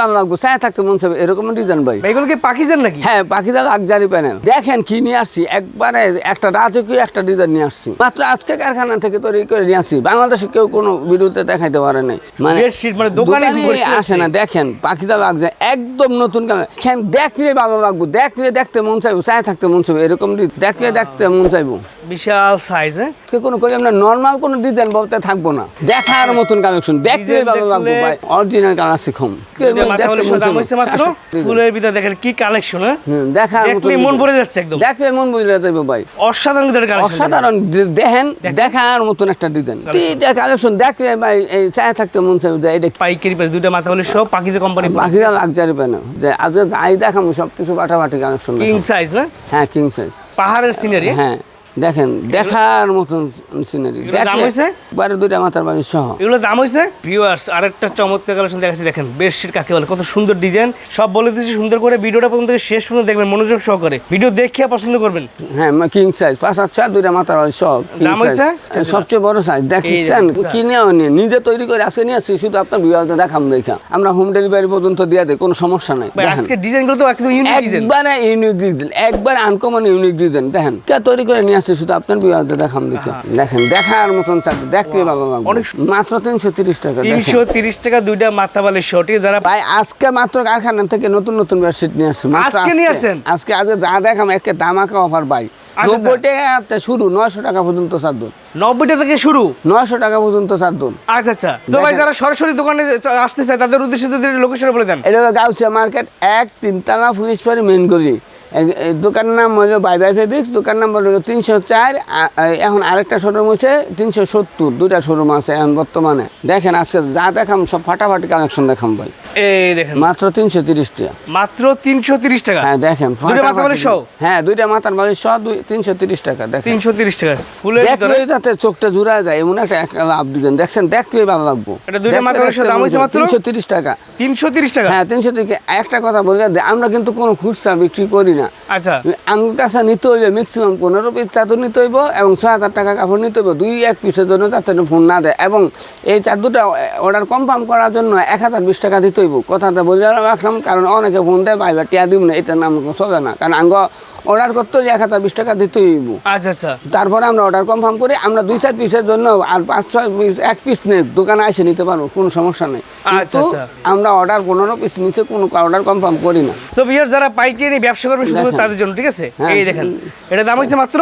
ভালো লাগবে ছায়া থাকতে মন চাইবে এরকম ডিজাইন ভাই। এগুলো কি পাকিস্তান নাকি? হ্যাঁ লাক্সারি প্যানেল দেখেন কি নিয়ে আসছি একবারে একটা রাজকীয় একটা ডিজাইন নিয়ে আসছি। মাত্র আজকে কারখানা থেকে তৈরি করে নিয়ে আসছি বাংলাদেশে কেউ কোনো ভিডিওতে দেখাইতে পারে নাই। মানে মানে দোকানে আসে না দেখেন লাগছে একদম নতুন দেখেন দেখলে ভালো লাগবে দেখলে দেখতে মন চাইব চায় থাকতে মন চাইব এরকম দেখলে দেখতে মন চাইব। বিশাল সাইজ হ্যাঁ? কোনো করে আমরা নর্মাল কোনো ডিজাইন বলতে থাকব না। দেখার মতন কালেকশন দেখলে Design ভালো লাগবে ভাই। অরিজিনাল কালার শিখম মাথা বলে দাম হয়েছে মাত্র ফুলের ভিতরে দেখেন কি কালেকশন হ্যাঁ? দেখার দেখলে মতন মন ভরে যাচ্ছে একদম। দেখলে মন বুঝলে যাবে ভাই। অসাধারণ অসাধারণ দেখেন। দেখার মতন একটা ডিজাইন এটা কালেকশন দেখলে ভাই এই চায় থাকতে মন চাইবে যে এটা পাইকারি প্রাইস দুইটা মাথা বলে সব পাকিজা কোম্পানি বাকিরা লাগজারি পেন যে আজকে যাই দেখাবো সব কিছু বাটাবাটি কালেকশন কিং সাইজ না? হ্যাঁ কিং সাইজ পাহাড়ের সিনারি হ্যাঁ। দেখেন দেখার মতন সিনারি দাম হয়েছে? বারে দুইটা মাথার বাড়ি সহ। এগুলো দাম হয়েছে ভিউয়ার্স আরেকটা চমৎকার কালেকশন দেখাচ্ছি দেখেন বেডশিট কাকে বলে কত সুন্দর ডিজাইন সব বলে দিচ্ছি সুন্দর করে ভিডিওটা প্রথম থেকে শেষ পর্যন্ত দেখবেন মনোযোগ সহকারে। ভিডিও দেখে পছন্দ করবেন। হ্যাঁ কিং সাইজ পাঁচ আচ্ছা দুইটা মাথার বাড়ি সহ দাম। হয়েছে? সবচেয়ে বড় সাইজ দেখছেন। কিনেও নিয়ে নিজে তৈরি করে আজকে নিয়ে আসছি শুধু আপনার বিভাগে দেখাম দেখা। আমরা হোম ডেলিভারি পর্যন্ত দিয়ে দেয় কোনো সমস্যা নাই। আজকে ডিজাইনগুলো তো একদম ইউনিক ডিজাইন একবারে ইউনিক ডিজাইন একবার আনকমন ইউনিক ডিজাইন দেখেন। কে তৈরি করে নিয়ে আসছে শুধু আপনার বিভাগে দেখাম দেখা দেখেন দেখার মতন চাকরি দেখলে ভালো লাগবে। মাত্র তিনশো তিরিশ টাকা তিনশো তিরিশ টাকা দুইটা মাথা বালের শর্ট যারা ভাই আজকে মাত্র কারখানা থেকে নতুন নতুন বেডশিট নিয়ে আসছি। আজকে নিয়ে আসছেন? আজকে আজকে যা দেখাম একে দামাকা অফার ভাই। আচ্ছা, নব্বই টাকা শুরু নয়শো টাকা পর্যন্ত চারদন নব্বইটা থেকে শুরু? নয়শো টাকা পর্যন্ত চারদন আচ্ছা আচ্ছা। তো ভাই যারা সরাসরি দোকানে আসতে চায় তাদের উদ্দেশ্যে যদি লোকেশন বলে দেন। এটা হলো গাউছিয়া মার্কেট এক তিনতলা পুলিশ পাড়ি মেন গলি। দোকানের নাম হলো বাই বাই ফেব্রিক্স দোকান নাম্বার হলো তিনশো চার এখন আরেকটা শোরুম হচ্ছে তিনশো সত্তর দুইটা শোরুম আছে এখন বর্তমানে। দেখেন আজকে যা দেখাম সব ফাটাফাটি কালেকশন দেখাম ভাই। এই দেখেন। মাত্র তিনশো তিরিশ টাকা মাত্র তিনশো তিরিশ টাকা? হ্যাঁ দেখেন? হ্যাঁ দুইটা মাথার বালিশ সহ দুই তিনশো তিরিশ টাকা দেখেন। তিনশো তিরিশ টাকা। দেখলেই তাতে চোখটা জুড়া যায় এমন একটা লাভ দিবেন। দেখছেন দেখলেই ভালো লাগবো। তিনশো তিরিশ টাকা। তিনশো তিরিশ টাকা? হ্যাঁ তিনশো থেকে একটা কথা বলে আমরা কিন্তু কোনো খুচরা বিক্রি করি না। আচ্ছা। আঙ্গুর কাঁচা নিতে হইলে ম্যাক্সিমাম পনেরো পিস চাদর নিতে হইব এবং ছয় হাজার টাকা কাপড় নিতে হইব। দুই এক পিসের জন্য যাতে ফোন না দেয়। এবং এই চাদরটা অর্ডার কনফার্ম করার জন্য এক হাজার বিশ টাকা দিতে হইব। কথাটা বলে রাখলাম কারণ অনেকে ফোন দেয় ভাই বা টিয়া দিব না এটা নাম সোজা না। কারণ আঙ্গ অর্ডার করতে হলে এক হাজার বিশ টাকা দিতে হইব। আচ্ছা আচ্ছা। তারপরে আমরা অর্ডার কনফার্ম করি আমরা দুই চার পিসের জন্য আর পাঁচ ছয় পিস এক পিস নেই দোকানে এসে নিতে পারব কোনো সমস্যা নেই। কিন্তু আচ্ছা। আমরা অর্ডার পনেরো পিস নিচে কোনো অর্ডার কনফার্ম করি না। সো ভিউয়ার্স যারা পাইকারি ব্যবসা করবে শুধু তাদের জন্য ঠিক আছে? হ্যাঁ, এই দেখেন এটা দাম হচ্ছে মাত্র?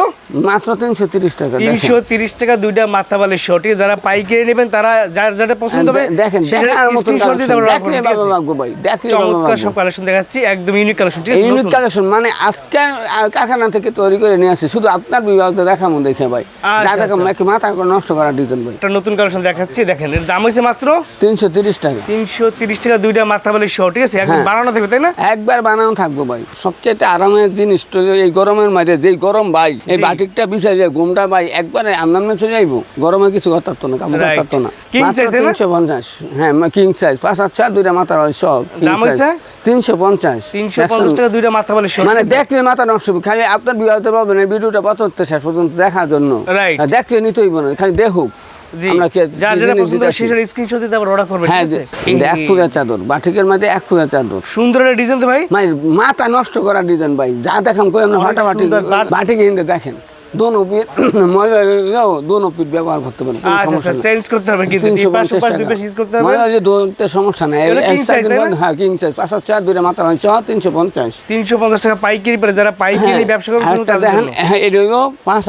মাত্র তিনশো তিরিশ টাকা তিনশো তিরিশ টাকা দুইটা মাথা বালের শর্টে যারা পাইকারি নেবেন তারা যার যেটা পছন্দ হবে দেখেন চমৎকার সব কালেকশন দেখাচ্ছি একদম ইউনিক কালেকশন ইউনিক কালেকশন মানে আজকে কারখানা থেকে তৈরি করে নিয়ে আসি শুধু আপনার বিভাগটা দেখামো দেখে ভাই। আচ্ছা, যা দেখাম আচ্ছা। একে মাথা নষ্ট করার ডিজাইন ভাই। একটা নতুন কালেকশন দেখাচ্ছি দেখেন। এর দাম হচ্ছে মাত্র? তিনশো তিরিশ টাকা। তিনশো তিরিশ টাকা দুইটা মাথা বালের শর্ট ঠিক আছে? একদম হ্যাঁ। বানানো থাকবে তাই না? একবার বানানো থাকব ভাই। সবচেয়ে আরামের জিনিস তো এই গরমের মাঝে যেই গরম ভাই এই বাটিকটা বিছাই যায় ঘুমটা ভাই একবারে আমনামনে চলে যাইবো গরমে কিছু করতে পারতো না কাপড় Right. করতে পারতো না? তিনশো পঞ্চাশ। হ্যাঁ কিং সাইজ পাঁচ আচ্ছা দুইটা মাথা সব দাম হয়েছে? তিনশো পঞ্চাশ। তিনশো পঞ্চাশ টাকা দুইটা মাথা বলে মানে দেখলে মাথা নষ্ট হবে। খালি আপনার ভিডিওটা প্রথম শেষ পর্যন্ত দেখার জন্য। দেখতে নিতেই না খালি দেখুক হ্যাঁ মাথা নষ্ট করার ডিজাইন ভাই যা দেখাম কই আমরা ফাটাফাটি বাটিকে দেখেন। দোনো ময়লা গেলেও দোনো পিঠ ব্যবহার করতে পারেন আচ্ছা সমস্যা আচ্ছা চেঞ্জ করতে হবে কিন্তু তিনশো দুই পঞ্চাশ টাকা। ময়লা যে সমস্যা নেই হ্যাঁ কিং সাইজ পাঁচ চার দুইটা মাথা হয় ছ তিনশো পঞ্চাশ। তিনশো পঞ্চাশ টাকা পাইকারি পরে যারা পাইকারি হ্যাঁ, ব্যবসা শুধু আরেকটা দেখেন হ্যাঁ এটা পাঁচ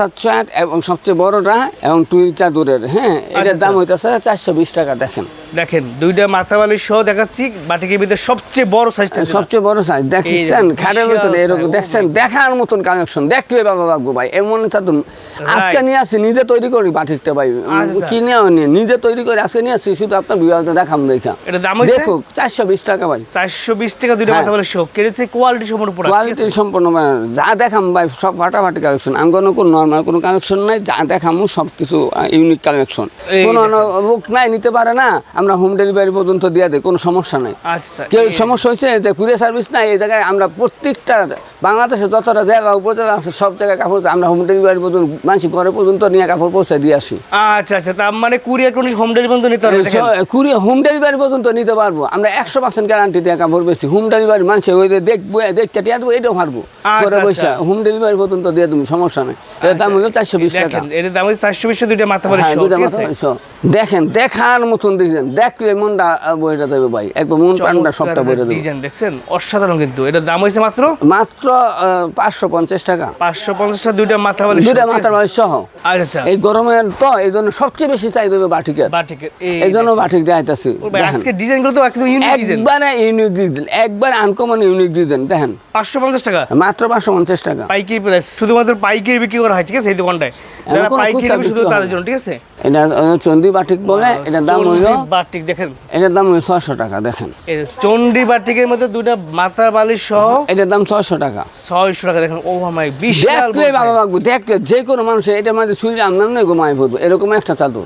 এবং সবচেয়ে বড়টা এবং টুই চাদরের হ্যাঁ এটার আচ্ছা, দাম হইতেছে চারশো বিশ টাকা দেখেন। দেখেন দুইটা মাথা বালির সহ দেখাচ্ছি বাটিকের ভিতরে সবচেয়ে বড় সাইজটা সবচেয়ে বড় সাইজ দেখছেন? খাটের ভিতরে এরকম দেখছেন? দেখার মতন কানেকশন দেখলে বাবা লাগবে ভাই এমন চাদর আজকে নিয়ে আসি নিজে তৈরি করি বাটিকটা ভাই। আচ্ছা। কিনে নিয়ে নিজে তৈরি করে আজকে নিয়ে আসি শুধু আপনার বিভাগটা দেখাম দেখা। এটা দাম হয়েছে চারশো বিশ টাকা ভাই। চারশো বিশ টাকা দুইটা। মাথা বালির সহ কেড়েছে কোয়ালিটি সম্পূর্ণ কোয়ালিটি সম্পূর্ণ যা দেখাম ভাই সব ফাটাফাটি কালেকশন আমি কোনো কোনো নর্মাল কোনো কালেকশন নাই যা দেখামু সব কিছু ইউনিক কালেকশন কোনো লোক নাই নিতে পারে না আমরা হোম ডেলিভারি পর্যন্ত দিয়ে দেয় কোনো সমস্যা নাই। আচ্ছা কেউ সমস্যা হয়েছে যে কুরিয়ার সার্ভিস নাই এই জায়গায় আমরা প্রত্যেকটা বাংলাদেশে যতটা জায়গা উপজেলা আছে সব জায়গায় কাপড় আমরা হোম ডেলিভারি ডেলিভারি পর্যন্ত মানুষ ঘরে পর্যন্ত নিয়ে কাপড় পৌঁছে দিয়ে আসি। আচ্ছা আচ্ছা তার মানে কুরিয়ার কোন হোম ডেলিভারি নিতে হবে দেখেন। হোম ডেলিভারি পর্যন্ত নিতে পারব। আমরা একশো পার্সেন্ট গ্যারান্টি দিয়ে কাপড় বেশি হোম ডেলিভারি মানুষ ওই দেখব দেখতে টিয়া দেবো এটাও পারব। আচ্ছা, ঘরে আচ্ছা। হোম ডেলিভারি পর্যন্ত দিয়ে তুমি সমস্যা নেই। এর দাম হলো চারশো বিশ টাকা। দেখেন এর দাম হচ্ছে চারশো বিশ দুইটা মাথা হ্যাঁ মাত্র আছে? দেখেন দেখার মতন দেখছেন দেখলে মনটা বইটা দেবে ভাই একবার মন প্রাণটা সবটা বইটা দেবে। দেখছেন? অসাধারণ কিন্তু। এটার দাম হয়েছে মাত্র? মাত্র পাঁচশো পঞ্চাশ টাকা। পাঁচশো পঞ্চাশটা দুইটা মাথা বালিশ দুটা মাথার বালিশ সহ। আচ্ছা আচ্ছা। এই গরমের তো এই জন্য সবচেয়ে বেশি চাই দেবে বাটিকের। বাটিক এই জন্য বাটিক দেখাইতেছি আজকে ডিজাইন তো একদম ইউনিক ডিজাইন একবারে ইউনিক ডিজাইন একবার আনকমন ইউনিক ডিজাইন দেখেন। পাঁচশো পঞ্চাশ টাকা? মাত্র পাঁচশো পঞ্চাশ টাকা। পাইকারি প্রাইস শুধুমাত্র পাইকারি বিক্রি করা হয় ঠিক আছে? এই দোকানটায়। যারা পাইকারি শুধু তাদের জন্য ঠিক আছে? এটা আহ, বাটিক বলে এটার দাম হইল বাটিক দেখেন। এটার দাম ছয়শো টাকা দেখেন। চন্ডী বাটিকের মধ্যে দুইটা মাথার বালিশ সহ এটার দাম ছয়শো টাকা। ছয়শো টাকা দেখেন। ও মাই বিশাল ভালো লাগবে দেখলে যে কোনো মানুষের এটা মাঝে শুয়ে আপনার নয় ঘুমাই পড়ব এরকম একটা চাদর।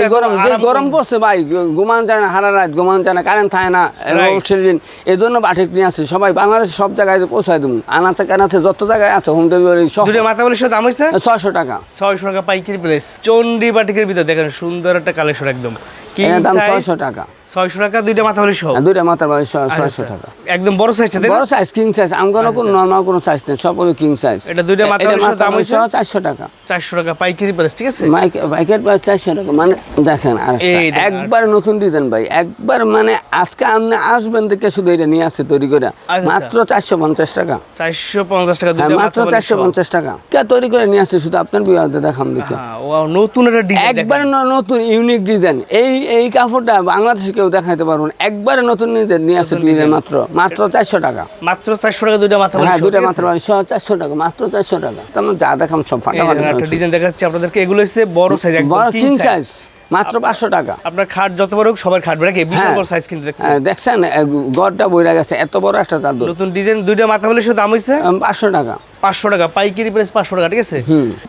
এই গরম যে গরম পড়ছে ভাই ঘুমান যায় না হারা রাত ঘুমান যায় না কারেন্ট থাকে না. সেদিন এই জন্য বাটিক নিয়ে আসছে। সবাই বাংলাদেশে সব জায়গায় পৌঁছায় দেবো। আনাচে কানাচে যত জায়গায় আছে হোম ডেলিভারি সব মাথা বালিশের দাম হয়েছে? ছয়শো টাকা। ছয়শো টাকা পাইকারি প্রাইস চন্ডী বাটিকের ভিতরে দেখেন সুন্দর একটা কালেকশন একদম। দাম সাইজ ছয়শো টাকা। ছয়শো টাকা দুইটা মাথা বালিশ সহ? দুইটা মাথার বাড়ি ছয়শো টাকা। একদম বড় সাইজটা বড় সাইজ কিং সাইজ আমার কোনো নর্মাল কোনো সাইজ নেই সব হলো কিং সাইজ এটা দুইটা মাথার বালিশের দাম হয়েছে? চারশো টাকা। চারশো টাকা পাইকারি প্রাইস ঠিক আছে? মাইক প্রাইস চারশো টাকা। মানে দেখেন আর একটা, এই দেখেন, একবার নতুন ডিজাইন ভাই একবার মানে আজকে আপনি আসবেন দেখে শুধু এটা নিয়ে আসছে তৈরি করে। মাত্র চারশো পঞ্চাশ টাকা। চারশো পঞ্চাশ টাকা হ্যাঁ দুইটা মাত্র চারশো সহ। পঞ্চাশ টাকা। কে তৈরি করে নিয়ে আসছে শুধু আপনার বিবাহতে দেখাম দেখে। হ্যাঁ, নতুন একটা ডিজাইন একবারে নতুন ইউনিক ডিজাইন এই এই কাপড়টা বাংলাদেশে কেউ দেখাইতে পারব না। একবারে নতুন ডিজাইন নিয়ে আসছে তুই মাত্র। মাত্র চারশো টাকা। মাত্র চারশো টাকা দুইটা মাথা বালিশ হ্যাঁ ঠিক মাত্র চারশো টাকা মাত্র চারশো টাকা। তেমন যা দেখাম সব ফাটাফাটি ডিজাইন দেখাচ্ছি আপনাদেরকে এগুলো হচ্ছে বড় সাইজ বড় কিং সাইজ মাত্র পাঁচশো টাকা। আপনার খাট যত বড় হোক সবার খাট বিশাল হ্যাঁ। বড় সাইজ কিন্তু দেখছেন। হ্যাঁ, গড়টা বইরা গেছে এত বড় একটা চাদর। নতুন ডিজাইন দুইটা মাথা বালিশের দাম হচ্ছে আম, পাঁচশো টাকা। পাঁচশো টাকা পাইকারি প্রাইস পাঁচশো টাকা ঠিক আছে?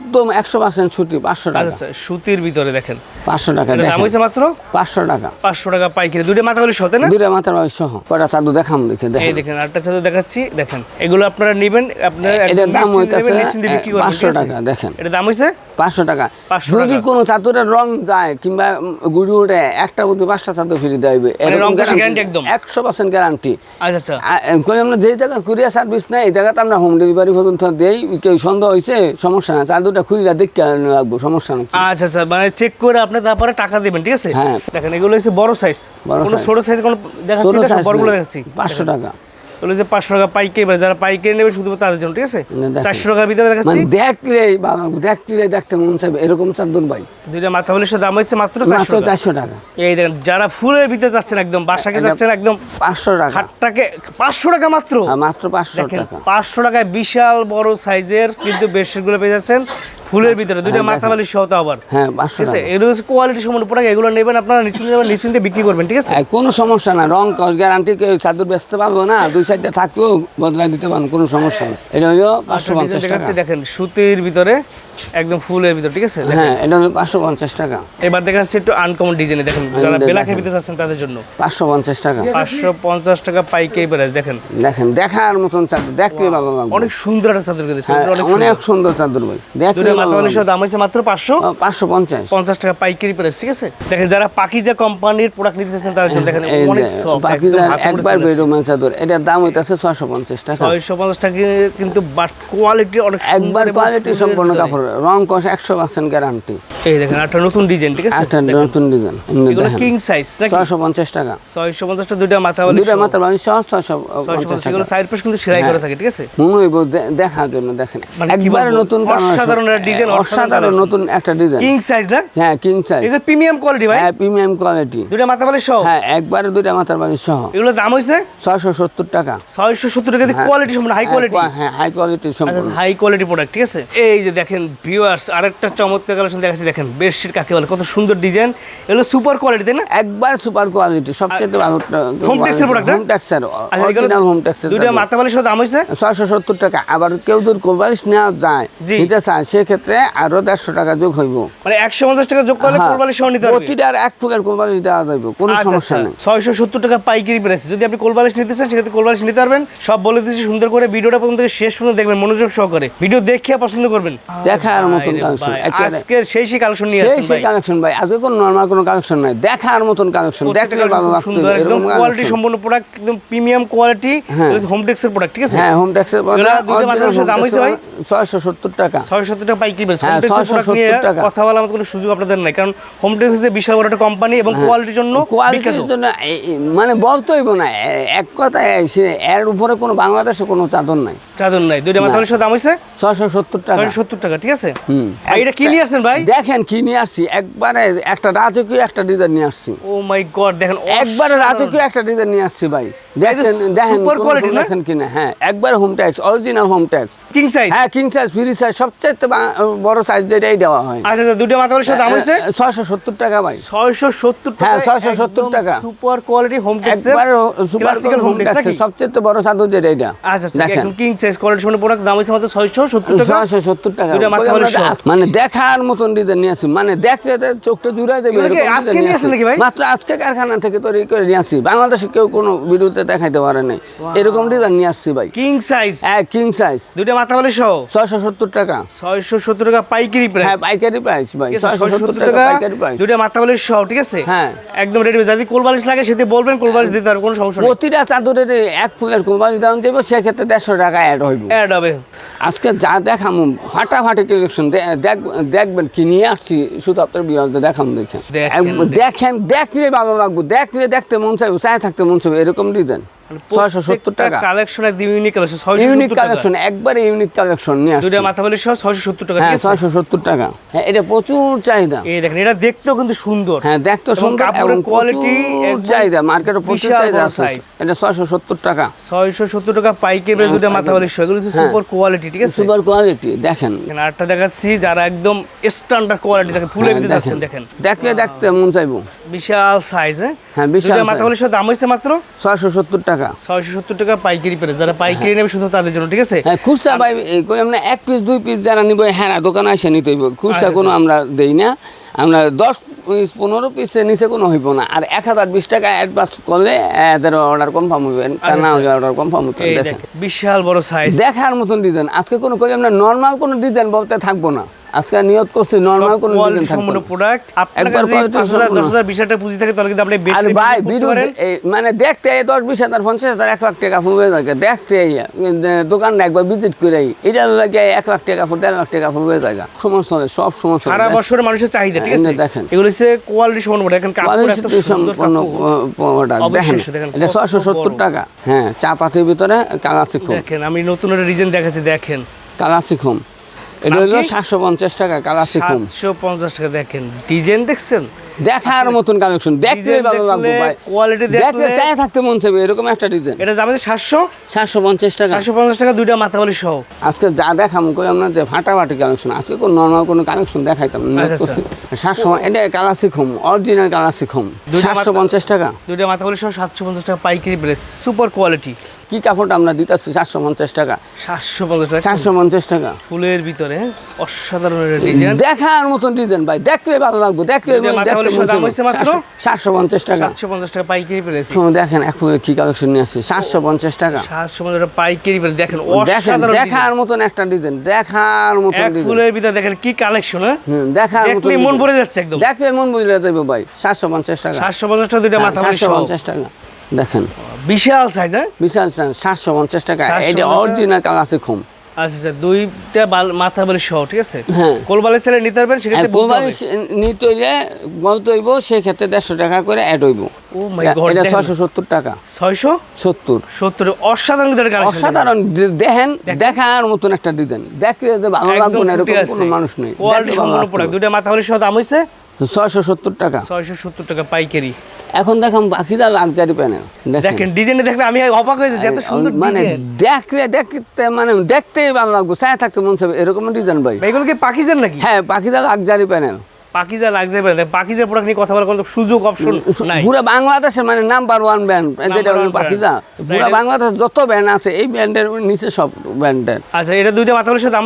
একদম একশো পার্সেন্ট পাঁচশো টাকা। আচ্ছা সুতির ভিতরে দেখেন। পাঁচশো টাকা দাম হচ্ছে মাত্র? পাঁচশো টাকা। পাঁচশো টাকা পাইকারি। দুইটা মাথা না? দুটা বাড়ি সহ। কটা চাদর দেখাম দেখে এই দেখেন। আরেকটা চাদর দেখাচ্ছি দেখেন। এগুলো আপনারা নেবেন আপনারা এটার দাম হইতাছে পাঁচশো টাকা দেখেন। এটার দাম হইছে? পাঁচশো টাকা। 500 যদি। কোনো চাদরের রং যায় কিংবা গুড়ি উঠে একটা বুদ্ধি পাঁচটা চাদর ফিরে দেবে? একশো পার্সেন্ট গ্যারান্টি আচ্ছা আচ্ছা। আমরা যে জায়গায় কুরিয়ার সার্ভিস নেই এই জায়গাতে আমরা হোম ডেলিভারি পর্যন্ত দেই কেউ সন্দেহ হয়েছে সমস্যা না চার দুটা খুঁজে দেখতে রাখব সমস্যা নেই। আচ্ছা আচ্ছা মানে চেক করে আপনি তারপরে টাকা দেবেন ঠিক আছে? হ্যাঁ। দেখেন এগুলো হচ্ছে বড় সাইজ বড় ছোট সাইজ কোনো দেখাচ্ছি না বড়গুলো দেখাচ্ছি। পাঁচশো টাকা। এগুলো হচ্ছে পাঁচশো টাকা পাইকারি মানে যারা পাইকারি নেবে শুধু তাদের জন্য ঠিক আছে? চারশো টাকার ভিতরে দেখাচ্ছি। দেখলেই বাবা দেখলেই দেখতে মন চাইবে এরকম চাদর ভাই। দুইটা মাথা বালিশের দাম হচ্ছে মাত্র মাত্র চারশো টাকা। এই দেখেন যারা ফুলের ভিতরে যাচ্ছেন একদম বাসাকে যাচ্ছেন একদম পাঁচশো টাকা। খাটটাকে পাঁচশো টাকা মাত্র। মাত্র পাঁচশো টাকা। পাঁচশো টাকায় বিশাল বড় সাইজের কিন্তু বেডশিটগুলো পেয়ে যাচ্ছেন। ফুলের ভিতরে দুইটা হ্যাঁ, মাথা বালিশ সহ তো আবার। হ্যাঁ পাঁচশো ঠিক আছে? টাকা এগুলো হচ্ছে কোয়ালিটি সম্পূর্ণ প্রোডাক্ট এগুলো নেবেন আপনারা নিশ্চিন্তে নিশ্চিন্তে বিক্রি করবেন ঠিক আছে? কোনো সমস্যা না রং কস গ্যারান্টি চাদর বেচতে পারব না দুই সাইডটা থাকলেও বদলাই দিতে পারেন কোনো সমস্যা নেই এটা হলো পাঁচশো পঞ্চাশ টাকা। দেখেন সুতির ভিতরে একদম ফুলের ভিতরে ঠিক আছে? হ্যাঁ এটা হলো পাঁচশো পঞ্চাশ টাকা। এবার দেখাচ্ছি একটু আনকমন ডিজাইনে দেখেন যারা। বেলাকে ভিতরে যাচ্ছেন তাদের জন্য। পাঁচশো পঞ্চাশ টাকা। পাঁচশো পঞ্চাশ টাকা পাইকারি প্রাইস দেখেন। দেখেন দেখার মতন চাদর দেখলে ভালো লাগবে। অনেক সুন্দর একটা চাদর হ্যাঁ, অনেক সুন্দর। চাদর ভাই। দেখলে দুটো মাথা ভালো বালিশের দাম হচ্ছে মাত্র পাঁচশো? পাঁচশো পঞ্চাশ। পঞ্চাশ টাকা পাইকারি প্রাইস ঠিক আছে? দেখেন যারা পাকিজা কোম্পানির প্রোডাক্ট নিতে চাচ্ছেন তাদের জন্য দেখেন অনেক যে, একবার বেরোমেন চাদর এটার দাম হইতাছে ছশো পঞ্চাশ টাকা। ছয়শো পঞ্চাশ টাকা কিন্তু বাট কোয়ালিটি অনেক একবার কোয়ালিটি সম্পন্ন কাপড় রং কষ একশো পার্সেন্ট গ্যারান্টি এই দেখেন একটা নতুন ডিজাইন ঠিক আছে? একটা নতুন ডিজাইন কিং সাইজ নাকি? পঞ্চাশ টাকা। ছয়শো পঞ্চাশটা দুইটা মাথা বালিশ দুটা সহ। মাত্র সহ ছশো ছয়শো পঞ্চাশ পঞ্চাশ টাকা। সাইড পেশ কিন্তু সেলাই করে থাকে ঠিক আছে? মনে হইব দেখার জন্য দেখেন। মানে একবারে? নতুন অসাধারণ একটা design, অসাধারণ নতুন একটা ডিজাইন। কিং সাইজ না? হ্যাঁ কিং সাইজ যে প্রিমিয়াম কোয়ালিটি ভাই? হ্যাঁ প্রিমিয়াম কোয়ালিটি বালিশ সহ? হ্যাঁ একবারে মাথার বাড়ি সহ। এগুলোর দাম ছয়শো সত্তর টাকা। ছয়শো সত্তর টাকা হ্যাঁ। কোয়ালিটি সম্পূর্ণ হাই কোয়ালিটি হ্যাঁ হাই কোয়ালিটি সম্পূর্ণ। হাই কোয়ালিটি প্রোডাক্ট ঠিক আছে? এই যে দেখেন ভিউয়ার্স আরেকটা চমৎকার কালেকশন দেখাচ্ছি দেখেন বেডশিট কাকে বলে কত সুন্দর ডিজাইন এগুলো সুপার কোয়ালিটি তাই না? একবার সুপার কোয়ালিটি সবচেয়ে ভালো Tex এর product, হোম ট্যাক্সের আচ্ছা, অরিজিনাল হোম ট্যাক্সের দুইটা মাথা বালিশের দাম হয়েছে ছয়শো সত্তর টাকা আবার কেউ যদি কোরবানিশ নেওয়া যায়। নিতে চায় সেক্ষেত্রে ক্ষেত্রে আরও দেড়শো টাকা যোগ হইব। মানে একশো পঞ্চাশ টাকা যোগ করলে হ্যাঁ, সহ নিতে প্রতিটার এক ফুলের কোরবানি দেওয়া যাবে কোনো আচ্ছা, সমস্যা নেই। ছয়শো সত্তর টাকা পাইকারি প্রাইস। যদি আপনি কোলবালিশ নিতে চান সেক্ষেত্রে কোলবালিশ নিতে পারবেন। সব বলে দিচ্ছি সুন্দর করে ভিডিওটা পর্যন্ত শেষ পর্যন্ত দেখবেন মনোযোগ সহকারে। ভিডিও দেখে পছন্দ করবেন। দেখার মতন কালেকশন ভাই, সেই সেই কালেকশন নিয়ে সেই সেই কালেকশন ভাই আজকে কোনো নর্মাল কোনো কালেকশন নাই। দেখার মতন কালেকশন দেখলে ভালো খুব লাগতো সুন্দর একদম এরকম কোয়ালিটি কালেকশন প্রোডাক্ট একদম প্রিমিয়াম কোয়ালিটি। হোম টেক্সের প্রোডাক্ট ঠিক আছে? হ্যাঁ হোম দাম ভাই? টাকা। টাকা হ্যাঁ, হোম টেক্সের 670 প্রোডাক্ট নিয়ে টাকা। কথা বলার মতো কোনো সুযোগ আপনাদের নাই। কারণ হোম টেক্স হচ্ছে বিশাল বড় একটা কোম্পানি এবং কোয়ালিটির জন্য কোয়ালিটির জন্য এ- এ- মানে বলতে হইব না। এক কথায় সে এর উপরে কোনো বাংলাদেশে কোনো চাদর নাই। চাদর নাই। দুইটা মাথা দাম ছয়শো সত্তর টাকা। সত্তর টাকা ঠিক আছে? হুম। এটা কি নিয়ে আসছেন ভাই? দেখেন কি নিয়ে আসছি। একবারে একটা রাজকীয় একটা ডিজাইন নিয়ে আসছি। ও মাই গড দেখেন একবারে রাজকীয় একটা ডিজাইন নিয়ে আসছি ভাই। দেখেন super দেখেন কোনো quality না? কিনা হ্যাঁ একবার Home Tex original Home Tex king size হ্যাঁ কিং সাইজ ফ্রি সাইজ সবচেয়ে বড় সাইজ যেটাই দেওয়া হয়। আচ্ছা আচ্ছা দুটো মাথা দাম হয়েছে? ছয়শো সত্তর টাকা ভাই। ছয়শো সত্তর হ্যাঁ, 670 টাকা। সুপার কোয়ালিটি হোম টেক্স একবার super classical Home Home Tex সবচেয়ে বড় চাদর যেটা এটা আচ্ছা আচ্ছা দেখেন কিং সাইজ কোয়ালিটি সম্পন্ন প্রোডাক্ট দাম হয়েছে মাত্র ছয়শো সত্তর টাকা। ছয়শো সত্তর টাকা। দুইটা মাথা ওই বালিশ আমরা সহ। মানে দেখার মতন ডিজাইন নিয়ে আসি। মানে দেখতে চোখটা আজকে নিয়ে নাকি ভাই? মাত্র আজকে কারখানা থেকে তৈরি করে নিয়ে আসছি বাংলাদেশে কেউ কোনো ভিডিওতে দেখাইতে পারে নাই। এরকম ডিজাইন নিয়ে আসছি ভাই। কিং সাইজ হ্যাঁ কিং সাইজ দুইটা মাথা বালিশ সহ? ছয়শো সত্তর টাকা। ছয়শো সত্তর টাকা পাইকারি প্রাইস হ্যাঁ পাইকারি প্রাইস ভাই ছয়শো সত্তর টাকা পাইকারি প্রাইস দুইটা মাথা বালিশ সহ ঠিক আছে? হ্যাঁ। একদম রেডি যদি কোল বালিশ লাগে সেটা বলবেন কোল বালিশ দিতে পারবে কোনো সমস্যা নেই। প্রতিটা চাদরের এক ফুলের কোরবানি দাম যাবে সেক্ষেত্রে দেড়শো টাকা অ্যাড হইব। অ্যাড হবে। আজকে যা দেখাম ফাটাফাটি কালেকশন দেখবেন কি নিয়ে আসছি শুধু আপনার বিয়াজতে দেখাম দেখেন। দেখেন দেখলে ভালো লাগবো দেখলে দেখতে মন চাইব চাই থাকতে মন চাইব এরকম ডিজাইন দেন পাইকে দুটো মাথা সুপার কোয়ালিটি ঠিক সুপার কোয়ালিটি দেখেন দেখাচ্ছি যারা একদম স্ট্যান্ডার্ড কোয়ালিটি দেখলে দেখতে মন চাইব। বিশাল সাইজ হ্যাঁ? বিশাল মাথা বালিশ টাকা। টাকা। ছয়শো সত্তর টাকা পাইকারি পেরে যারা পাইকারি নেবে শুধু তাদের জন্য ঠিক আছে? হ্যাঁ খুচরা ভাই আমরা এক পিস দুই পিস যারা নিব হ্যাঁ দোকানে এসে নিতে হইব। খুচরা আচ্ছা, কোনো আমরা দেই না। আমরা দশ পিস পনেরো পিসের নিচে কোনো হইব না। আর এক হাজার বিশ টাকা অ্যাডভান্স করলে এদের অর্ডার কনফার্ম হইবে। তা না হলে অর্ডার কনফার্ম দেখেন। বিশাল বড় সাইজ দেখার মতন ডিজাইন আজকে কোনো কই আমরা নর্মাল কোনো ডিজাইন বলতে থাকব না। আজকে নিয়ত করছি নর্মাল কোনো ডিজাইন সম্পূর্ণ প্রোডাক্ট আপনার কাছে পুঁজি থাকে তাহলে কিন্তু আপনি বেশি ভাই করতে বিদ্যুৎ পারেন। এই মানে দেখতে লাখ টাকা ফুল হয়ে থাকে দেখতে দোকানটা একবার ভিজিট করে এটা লাগে এক লাখ টাকা ফুল দেড় লাখ টাকা ফুল হয়ে যায় সমস্যা সব সমস্যা সারা বছরের মানুষের চাহিদা ঠিক আছে? দেখেন। এগুলো হচ্ছে কোয়ালিটি সম্পূর্ণ। দেখেন কাপড় এত সুন্দর সম্পন্ন কাপড়। প- product, দেখেন। এটা কত ছয়শো সত্তর বড়। টাকা। হ্যাঁ চা পাতির ভিতরে খুম দেখেন আমি নতুন একটা রিজন দেখাচ্ছি দেখেন। খুম এটা হলো? সাতশো পঞ্চাশ টাকা কালার খুম সাতশো পঞ্চাশ টাকা দেখেন। ডিজাইন দেখছেন? দেখার মতন কালেকশন দেখতে ভালো লাগবে ভাই। দেখলে দেখলে- চাই থাকতে মন চাইবে এরকম একটা ডিজাইন এটা দাম আছে সাতশো। সাতশো পঞ্চাশ টাকা। সাতশো পঞ্চাশ টাকা দুইটা মাথাবালি সহ। আজকে যা দেখাম কই আমরা যে ফাটাফাটি কালেকশন আজকে কোনো নর্মাল কোনো কালেকশন দেখাইতাম না। আচ্ছা, আচ্ছা। সাতশো এটা কালাসি খুম অরিজিনাল কালাসি খুম দুইটা সাতশো মাত্র- পঞ্চাশ টাকা। দুইটা মাথাবালি সহ সাতশো পঞ্চাশ টাকা পাইকারি প্রেস সুপার কোয়ালিটি কি কাপড়টা আমরা দিতেছি? সাতশো পঞ্চাশ টাকা। সাতশো পঞ্চাশ টাকা। চারশো পঞ্চাশ টাকা। ফুলের ভিতরে? অসাধারণ ডিজাইন দেখার মতন ডিজাইন ভাই। দেখলে ভালো লাগবে দেখলে দেখতে দাম। মাত্র? টাকা। টাকা পাইকারি প্রেস দেখেন এখন কি কালেকশন নিয়ে আসছে? সাতশো পঞ্চাশ টাকা। সাতশো পঞ্চাশ টাকা পাইকারি প্রেস দেখেন দেখেন অসাধারণ দেখার মতন একটা ডিজাইন দেখার মতন ডিজাইন। ফুলের ভিতরে দেখেন কি কালেকশন হ্যাঁ? দেখার মতন দেখলেই মন। ভরে যাচ্ছে একদম। দেখলে মন ভাই টাকা। টাকা দুইটা মাথা সাতশো পঞ্চাশ টাকা দেখেন। বিশাল সাইজ হ্যাঁ? বিশাল সাতশো পঞ্চাশ টাকা। এটা অরিজিনাল আছে খুম আচ্ছা আচ্ছা দুইটা মাথা সহ ঠিক আছে? হ্যাঁ। নিতে পারবেন সেক্ষেত্রে কোরবানি নিতে হইলে হইব সেক্ষেত্রে দেড়শো টাকা করে অ্যাড হইব। Oh এটা। ছয়শো সত্তর টাকা। ছয়শো? সত্তর। সত্তর অসাধারণ অসাধারণ দেখেন দেখার মতন একটা ডিজাইন। দেখলে যে ভালো লাগবে না এরকম কোনো মানুষ নেই। কোয়ালিটি সম্পূর্ণ প্রোডাক্ট দুইটা মাথা বালি সহ দাম হয়েছে ছয়শো সত্তর টাকা। ছয়শো সত্তর টাকা পাইকারি। এখন দেখাম বাকিটা লাক্সারি প্যানেল দেখেন। ডিজাইনে দেখলে আমি অবাক হয়ে যাচ্ছি এত সুন্দর মানে দেখলে দেখতে মানে দেখতেই ভালো লাগবে। ছায়া থাকতে মন চাইবে এরকম ডিজাইন ভাই। এগুলো কি পাকিজান নাকি? হ্যাঁ বাকিটা luxury panel Pakiza luxury brand পাকিজার product নিয়ে কথা বলার কোনো সুযোগ অপশন নাই। পুরো বাংলাদেশে মানে নাম্বার ওয়ান ব্র্যান্ড যেটা হলো. পাখিজা পুরো. বাংলাদেশ যত ব্র্যান্ড আছে এই ব্র্যান্ডের নিচে সব ব্র্যান্ডের আচ্ছা এটা দুইটা মাথা দাম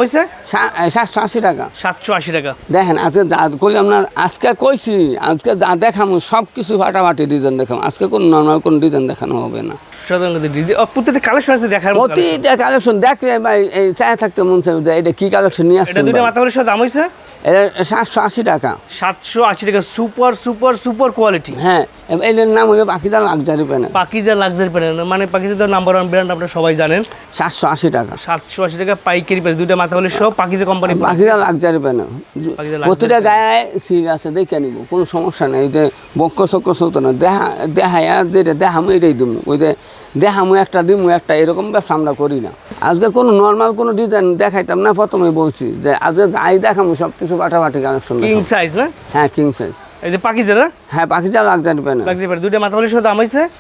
সাতশো আশি টাকা। সাতশো আশি টাকা। দেখেন আজকে যা কইলাম না আজকে কইছি আজকে যা দেখামো সব কিছু ফাটাফাটি ডিজাইন দেখাম। আজকে কোন নর্মাল কোন ডিজাইন দেখানো হবে না। সাধারণত ডিজাইন প্রত্যেকটা কালেকশন আছে দেখার প্রতিটা কালেকশন দেখলে এই চায় থাকতে মন চাই এটা কি কালেকশন নিয়ে আসছে দুইটা মাথা বলির দাম হয়েছে এটা সাতশো আশি টাকা। সাতশো আশি টাকা সুপার সুপার সুপার কোয়ালিটি হ্যাঁ এটার নাম হলো Pakiza luxury panel. Pakiza luxury panel মানে পাকিজা নাম্বার ওয়ান ব্র্যান্ড আপনারা সবাই জানেন। সাতশো আশি টাকা। সাতশো আশি টাকা পাইকারি প্রাইস দুইটা মাথা হলে সব Pakiza company Pakiza luxury panel. প্রতিটা গায়ে সিল আছে দেখে নিব কোনো সমস্যা নেই। এই যে বক্ক চক্র চলতো না দেখা দেখায় আর যেটা দেখামো এটাই দিমু। ওই যে দেখামো একটা দিমু একটা এরকম ব্যবসা আমরা করি না। আজকে কোনো নর্মাল কোনো ডিজাইন দেখাইতাম না প্রথমে বলছি যে আজকে যাই দেখামো সব কিছু ফাটাফাটি কানেকশন কিং সাইজ না? হ্যাঁ কিং সাইজ এই যে পাকিজা না? হ্যাঁ Pakiza luxury panel luxury panel দুইটা মাথা বলির দাম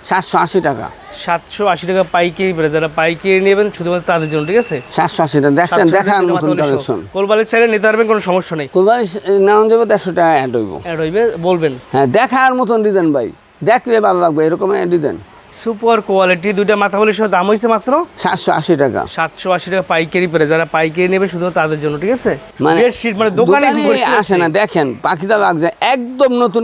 সাতশো আশি টাকা। সাতশো আশি টাকা পাইকারি প্রাইস যারা পাইকারি নেবেন শুধুমাত্র তাদের জন্য ঠিক আছে? সাতশো আশি টাকা। দেখছেন দেখার নতুন কালেকশন কোলবালির চাইলে নিতে পারবেন কোনো সমস্যা নেই। কোরবানি নেওয়া যাবে দেড়শো টাকা অ্যাড হইব। অ্যাড হইবে বলবেন। হ্যাঁ দেখার মতন ডিজাইন ভাই। দেখলে ভালো লাগবে এরকম ডিজাইন সুপার কোয়ালিটি দুইটা মাথা বলি সহ দাম হয়েছে মাত্র সাতশো আশি টাকা। সাতশো আশি টাকা পাইকারি পেরে যারা পাইকারি নেবে শুধু তাদের জন্য ঠিক আছে? মানে মানে দোকানে আসে না দেখেন পাখিটা লাগছে একদম নতুন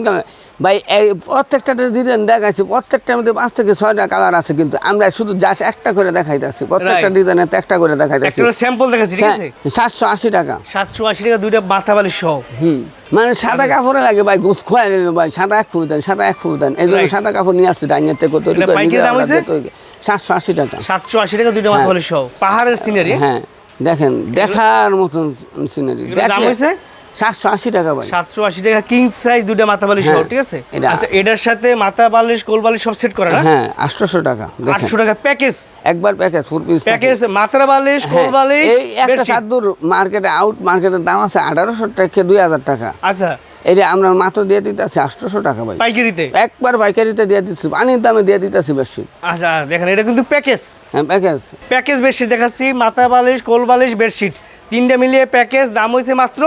ভাই এই প্রত্যেকটা ডিজাইন দেখাইছি। প্রত্যেকটার মধ্যে পাঁচ থেকে ছয়টা কালার আছে কিন্তু আমরা শুধু জাস্ট একটা করে দেখাইতেছি। প্রত্যেকটা Right. ডিজাইনের একটা করে দেখাইতেছি। স্যাম্পল দেখাচ্ছি ঠিক আছে? সাতশো আশি টাকা। সাতশো আশি টাকা দুইটা মাথা বালিশ সহ। হুম। মানে সাদা কাপড়ে লাগে ভাই গোস খোয়া ভাই সাদা এক ফুল দেন সাদা এক ফুল দেন। এই জন্য সাদা কাপড় নিয়ে আসছি ডাইনের থেকে তৈরি করে সাতশো আশি টাকা। সাতশো আশি টাকা দুইটা মাথা হ্যাঁ। বালিশ সহ। পাহাড়ের সিনারি হ্যাঁ। দেখেন দেখার মতন সিনারি হয়েছে? সাতশো আশি টাকা ভাই সাতশো আশি টাকা কিং সাইজ দুইটা মাথা বালিশ হ্যাঁ, ঠিক আছে? আচ্ছা এটার সাথে মাথা বালিশ কোল বালিশ সব সেট করে না? হ্যাঁ আটশোশো টাকা আটশো টাকা প্যাকেজ একবার প্যাকেজ ফোর পিস প্যাকেজ মাথা বালিশ কোল হ্যাঁ, বালিশ এই একটা। চাদর মার্কেটে আউট মার্কেটের দাম আছে আঠারোশো টাকা দুই হাজার টাকা। আচ্ছা। এটা আমরা মাত্র দিয়ে দিতেছি আটশোশো টাকা ভাই পাইকারিতে? একবার পাইকারিতে দিয়ে দিচ্ছি পানির দামে দিয়ে দিতেছি বেশি আচ্ছা দেখেন এটা কিন্তু প্যাকেজ হ্যাঁ প্যাকেজ প্যাকেজ বেডশিট দেখাচ্ছি মাথা বালিশ কোল বালিশ বেডশিট তিনটা মিলিয়ে প্যাকেজ দাম হয়েছে মাত্র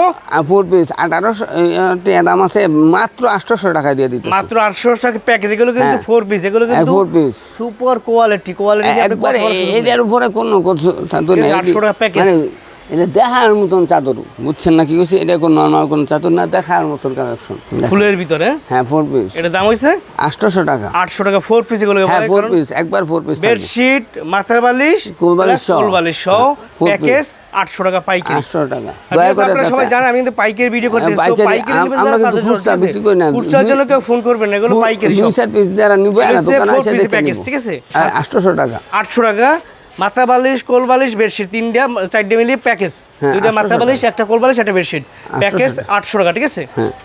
ফোর পিস আঠারোশো দাম আছে মাত্র আটশোশো টাকা দিয়ে দিচ্ছে মাত্র আটশো টাকা প্যাকেজ এগুলো কিন্তু হ্যাঁ। ফোর পিস এগুলো কিন্তু four piece super quality quality একবারে এটার উপরে কোনো কিছু আটশো নেই ঠিক আছে, 800 টাকা package। এটা দেখার মতন চাদর। বুঝছেন না কি করছি এটা কোনো নর্মাল কোনো চাদর না দেখার মতন কালেকশন ফুলের ভিতরে? হ্যাঁ ফোর পিস এটা দাম হয়েছে আটশোশো টাকা। আটশো টাকা ফোর পিস এগুলো হ্যাঁ ফোর পিস একবার ফোর পিস বেডশিট মাথার বালিশ কোল বালিশ সহ। কোল বালিশ সহ হ্যাঁ। প্যাকেজ আটশো টাকা পাইকারি। আটশো টাকা। দয়া করে আপনারা সবাই জানেন আমি কিন্তু পাইকারি ভিডিও করতে হ্যাঁ, পাইকারি, আমরা কিন্তু খুচরা বিক্রি করি না। খুচরার জন্য কেউ ফোন করবেন না এগুলো পাইকারি দুই চার পিস যারা নিবে দোকানে এসে দেখে। ঠিক আছে? আর আটশোশো টাকা। আটশো টাকা। মাথা বালিশ কোল বালিশ বেডশিট তিনটা চারটে মিলিয়ে প্যাকেজ দুইটা মাথা বালিশ একটা কোল বালিশ একটা বেডশিট প্যাকেজ আটশো টাকা ঠিক আছে? হ্যাঁ।